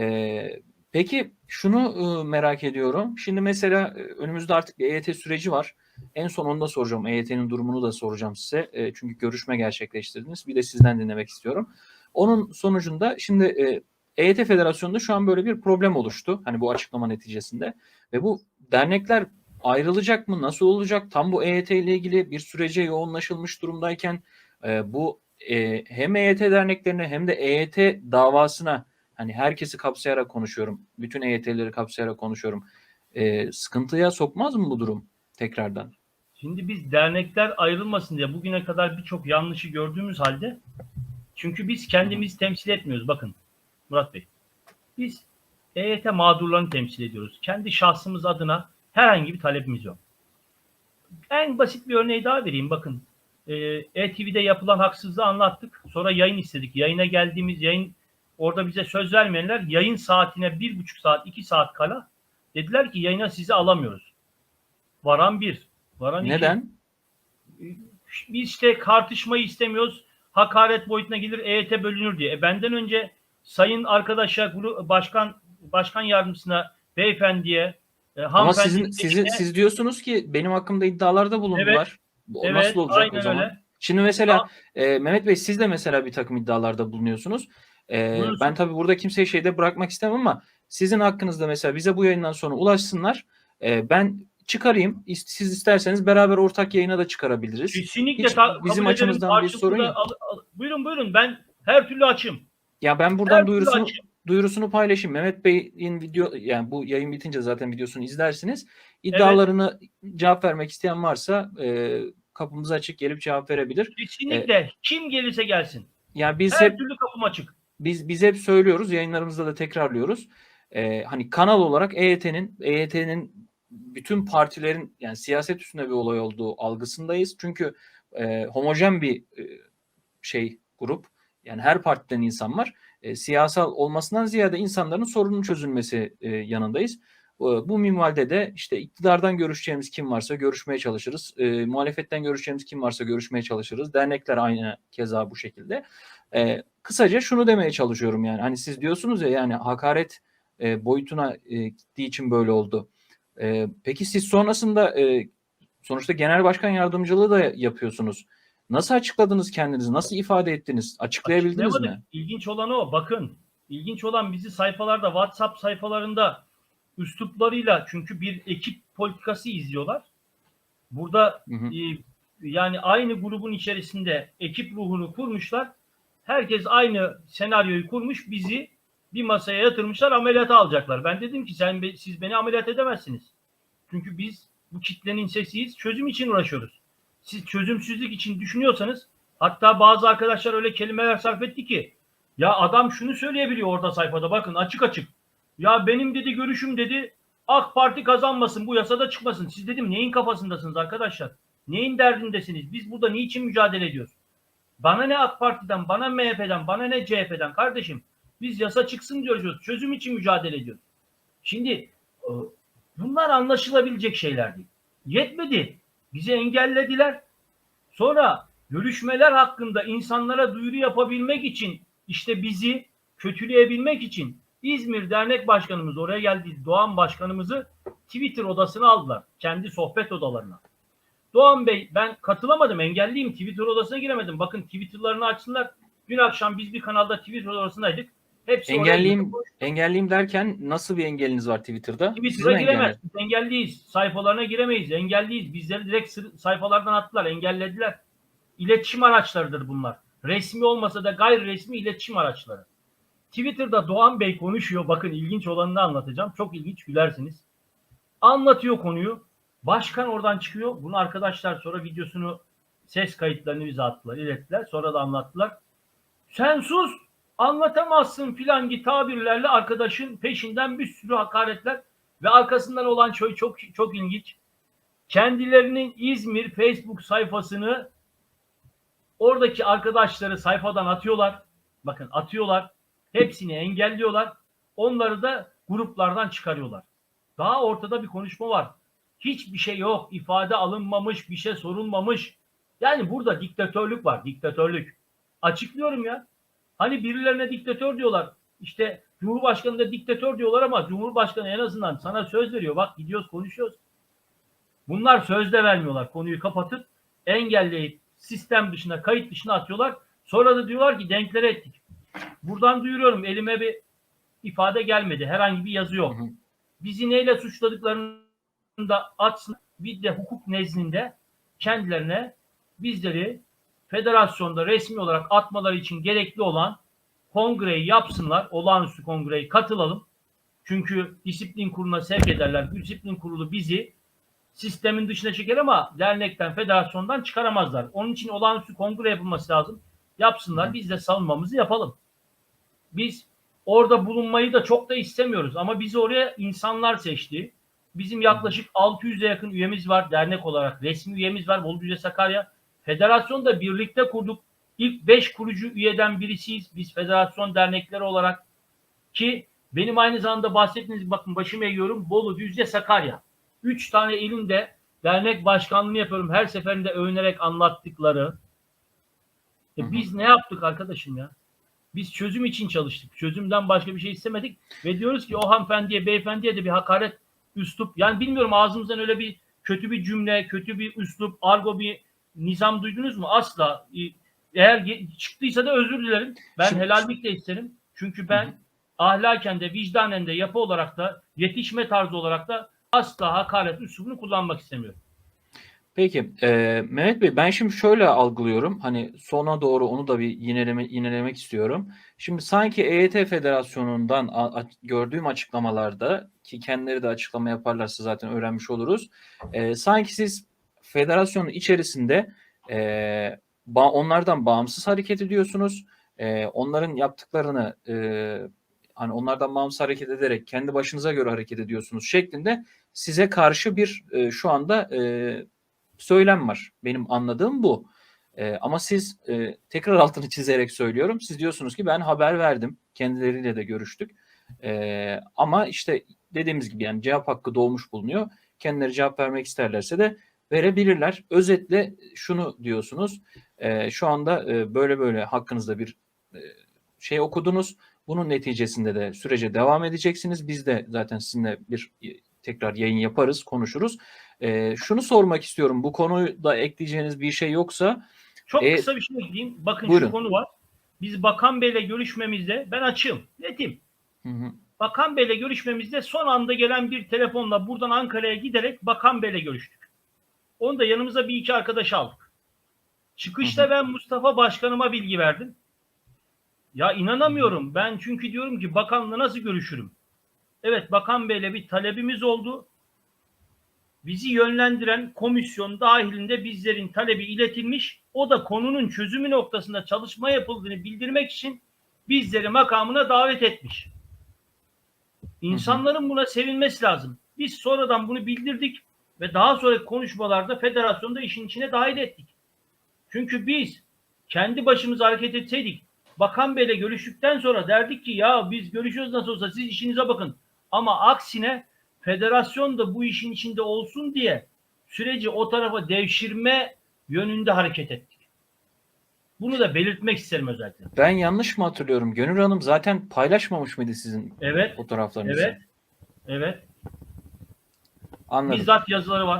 Ee, peki şunu e, merak ediyorum. Şimdi mesela e, önümüzde artık bir EYT süreci var. En son onu da soracağım. EYT'nin durumunu da soracağım size. E, çünkü görüşme gerçekleştirdiniz. Bir de sizden dinlemek istiyorum. Onun sonucunda şimdi e, EYT Federasyonu'nda şu an böyle bir problem oluştu. Hani bu açıklama neticesinde. Ve bu dernekler ayrılacak mı? Nasıl olacak? Tam bu EYT ile ilgili bir sürece yoğunlaşılmış durumdayken e, bu e, hem EYT derneklerine hem de EYT davasına hani herkesi kapsayarak konuşuyorum. Bütün EYT'leri kapsayarak konuşuyorum. E, sıkıntıya sokmaz mı bu durum tekrardan? Şimdi biz dernekler ayrılmasın diye bugüne kadar birçok yanlışı gördüğümüz halde çünkü biz kendimizi temsil etmiyoruz. Bakın Murat Bey. Biz EYT mağdurlarını temsil ediyoruz. Kendi şahsımız adına herhangi bir talebimiz yok. En basit bir örneği daha vereyim. Bakın e, ETV'de yapılan haksızlığı anlattık. Sonra yayın istedik. Yayına geldiğimiz yayın orada bize söz vermeyenler yayın saatine bir buçuk saat, iki saat kala dediler ki yayına sizi alamıyoruz. Varan bir. Varan iki. Neden? Biz işte tartışmayı istemiyoruz. Hakaret boyutuna gelir EYT bölünür diye. E benden önce sayın arkadaşa, başkan başkan yardımcısına, beyefendiye, e, Ama sizin sizi, siz diyorsunuz ki benim hakkımda iddialarda bulundular. Bu evet, Nasıl olacak o zaman? öyle. Şimdi mesela e, Mehmet Bey siz de mesela bir takım iddialarda bulunuyorsunuz. E, Buyursun. ben tabii burada kimseyi şeyde bırakmak istemem ama sizin hakkınızda mesela bize bu yayından sonra ulaşsınlar. E, ben çıkarayım. Siz isterseniz beraber ortak yayına da çıkarabiliriz. Kesinlikle Hiç ta- bizim açımızdan bir sorun yok. al- al- buyurun buyurun ben her türlü açım. Ya ben buradan Her duyurusunu duyurusunu paylaşayım. Mehmet Bey'in video yani bu yayın bitince zaten videosunu izlersiniz. İddialarını cevap vermek isteyen varsa e, kapımız açık gelip cevap verebilir. Kesinlikle kim gelirse gelsin. Yani biz Her hep türlü kapım açık. Biz biz hep söylüyoruz yayınlarımızda da tekrarlıyoruz. Ee, hani kanal olarak EYT'nin EYT'nin bütün partilerin yani siyaset üstünde bir olay olduğu algısındayız. Çünkü e, homojen bir e, şey grup. Yani her partiden insan var. E, siyasal olmasından ziyade insanların sorunun çözülmesi e, yanındayız. E, bu minvalde de işte iktidardan görüşeceğimiz kim varsa görüşmeye çalışırız. E, muhalefetten görüşeceğimiz kim varsa görüşmeye çalışırız. Dernekler aynı keza bu şekilde. E, kısaca şunu demeye çalışıyorum yani. Hani siz diyorsunuz ya yani hakaret e, boyutuna e, gittiği için böyle oldu. E, peki siz sonrasında e, sonuçta genel başkan yardımcılığı da yapıyorsunuz. Nasıl açıkladınız kendinizi? Nasıl ifade ettiniz? Açıklayabildiniz mi? İlginç olan o. Bakın. ilginç olan bizi sayfalarda, WhatsApp sayfalarında üsluplarıyla çünkü bir ekip politikası izliyorlar. Burada Hı hı. e, yani aynı grubun içerisinde ekip ruhunu kurmuşlar. Herkes aynı senaryoyu kurmuş. Bizi bir masaya yatırmışlar, ameliyata alacaklar. Ben dedim ki sen siz beni ameliyat edemezsiniz. Çünkü biz bu kitlenin sesiyiz. Çözüm için uğraşıyoruz. Siz çözümsüzlük için düşünüyorsanız hatta bazı arkadaşlar öyle kelimeler sarf etti ki ya adam şunu söyleyebiliyor orada sayfada bakın açık açık. Ya benim dedi görüşüm dedi AK Parti kazanmasın bu yasada çıkmasın. Siz dedim neyin kafasındasınız arkadaşlar? Neyin derdindesiniz? Biz burada niçin mücadele ediyoruz? Bana ne AK Parti'den, bana MHP'den, bana ne CHP'den kardeşim. Biz yasa çıksın diyoruz. Çözüm için mücadele ediyoruz. Şimdi e, bunlar anlaşılabilecek şeyler değil. Yetmedi. Bizi engellediler. Sonra görüşmeler hakkında insanlara duyuru yapabilmek için işte bizi kötüleyebilmek için İzmir Dernek Başkanımız oraya geldi. Doğan Başkanımızı Twitter odasına aldılar. Kendi sohbet odalarına. Doğan Bey ben katılamadım engelliyim. Twitter odasına giremedim. Bakın Twitter'larını açsınlar. Dün akşam biz bir kanalda Twitter odasındaydık. Hepsi Engelliyim, engelliyim derken nasıl bir engeliniz var Twitter'da? Twitter'a giremez. Biz engelliyiz. Sayfalarına giremeyiz. Engelliyiz. Bizleri direkt sayfalardan attılar. Engellediler. İletişim araçlarıdır bunlar. Resmi olmasa da gayri resmi iletişim araçları. Twitter'da Doğan Bey konuşuyor. Bakın ilginç olanını anlatacağım. Çok ilginç gülersiniz. Anlatıyor konuyu. Başkan oradan çıkıyor. Bunu arkadaşlar sonra videosunu ses kayıtlarını bize attılar, ilettiler. Sonra da anlattılar. Sen sus anlatamazsın filan gibi tabirlerle arkadaşın peşinden bir sürü hakaretler ve arkasından olan şey çok çok ilginç. Kendilerinin İzmir Facebook sayfasını oradaki arkadaşları sayfadan atıyorlar. Bakın atıyorlar. Hepsini engelliyorlar. Onları da gruplardan çıkarıyorlar. Daha ortada bir konuşma var. Hiçbir şey yok. ifade alınmamış, bir şey sorulmamış. Yani burada diktatörlük var, diktatörlük. Açıklıyorum ya. Hani birilerine diktatör diyorlar. İşte Cumhurbaşkanı da diktatör diyorlar ama Cumhurbaşkanı en azından sana söz veriyor. Bak gidiyoruz konuşuyoruz. Bunlar sözde vermiyorlar. Konuyu kapatıp engelleyip sistem dışına, kayıt dışına atıyorlar. Sonra da diyorlar ki denklere ettik. Buradan duyuruyorum elime bir ifade gelmedi. Herhangi bir yazı yok. Hı hı. Bizi neyle suçladıklarını da atsın. Bir de hukuk nezdinde kendilerine bizleri federasyonda resmi olarak atmaları için gerekli olan kongreyi yapsınlar. Olağanüstü kongreyi katılalım. Çünkü disiplin kuruluna sevk ederler. Disiplin kurulu bizi sistemin dışına çeker ama dernekten, federasyondan çıkaramazlar. Onun için olağanüstü kongre yapılması lazım. Yapsınlar. Biz de savunmamızı yapalım. Biz orada bulunmayı da çok da istemiyoruz ama bizi oraya insanlar seçti. Bizim yaklaşık 600'e yakın üyemiz var dernek olarak. Resmi üyemiz var Bolu Düzce Sakarya. Federasyonda birlikte kurduk. İlk 5 kurucu üyeden birisiyiz. Biz federasyon dernekleri olarak ki benim aynı zamanda bahsettiğiniz bakın başımı eğiyorum Bolu Düzce Sakarya. 3 tane ilimde dernek başkanlığını yapıyorum. Her seferinde övünerek anlattıkları. E biz ne yaptık arkadaşım ya? Biz çözüm için çalıştık. Çözümden başka bir şey istemedik. Ve diyoruz ki o hanımefendiye, beyefendiye de bir hakaret üslup. Yani bilmiyorum ağzımızdan öyle bir kötü bir cümle, kötü bir üslup, argo bir nizam duydunuz mu? Asla. Eğer çıktıysa da özür dilerim. Ben Şimdi- helallik de isterim. Çünkü ben hı. ahlaken de vicdanen de yapı olarak da yetişme tarzı olarak da asla hakaret üslubunu kullanmak istemiyorum. Peki e, Mehmet Bey ben şimdi şöyle algılıyorum hani sona doğru onu da bir yineleme, yinelemek istiyorum. Şimdi sanki EYT Federasyonu'ndan a- a- gördüğüm açıklamalarda ki kendileri de açıklama yaparlarsa zaten öğrenmiş oluruz. E, sanki siz federasyonun içerisinde e, ba- onlardan bağımsız hareket ediyorsunuz. E, onların yaptıklarını e, hani onlardan bağımsız hareket ederek kendi başınıza göre hareket ediyorsunuz şeklinde size karşı bir e, şu anda e, söylem var. Benim anladığım bu. Ee, ama siz e, tekrar altını çizerek söylüyorum. Siz diyorsunuz ki ben haber verdim. Kendileriyle de görüştük. Ee, ama işte dediğimiz gibi yani cevap hakkı doğmuş bulunuyor. Kendileri cevap vermek isterlerse de verebilirler. Özetle şunu diyorsunuz. e, şu anda e, böyle böyle hakkınızda bir e, şey okudunuz. Bunun neticesinde de sürece devam edeceksiniz. Biz de zaten sizinle bir e, tekrar yayın yaparız, konuşuruz. Ee, şunu sormak istiyorum. Bu konuda ekleyeceğiniz bir şey yoksa Çok E, kısa bir şey ekleyeyim. Bakın buyurun. şu konu var. Biz Bakan Bey'le görüşmemizde ben açığım, netim. Hı hı, Bakan Bey'le görüşmemizde son anda gelen bir telefonla buradan Ankara'ya giderek Bakan Bey'le görüştük. Onu da yanımıza bir iki arkadaş aldık. Çıkışta Hı hı. ben Mustafa Başkanıma bilgi verdim. Ya inanamıyorum. Ben çünkü diyorum ki bakanla nasıl görüşürüm? Evet Bakan Bey'le bir talebimiz oldu. Bizi yönlendiren komisyon dahilinde bizlerin talebi iletilmiş. O da konunun çözümü noktasında çalışma yapıldığını bildirmek için bizleri makamına davet etmiş. İnsanların buna sevinmesi lazım. Biz sonradan bunu bildirdik ve daha sonraki konuşmalarda federasyonu da işin içine dahil ettik. Çünkü biz kendi başımıza hareket etseydik Bakan Bey'le görüştükten sonra derdik ki ya biz görüşüyoruz nasıl olsa siz işinize bakın. Ama aksine federasyon da bu işin içinde olsun diye süreci o tarafa devşirme yönünde hareket ettik. Bunu da belirtmek isterim özellikle. Ben yanlış mı hatırlıyorum? Gönül Hanım zaten paylaşmamış mıydı sizin Evet, fotoğraflarınızı? evet, evet. Anladım. Bizzat yazıları var.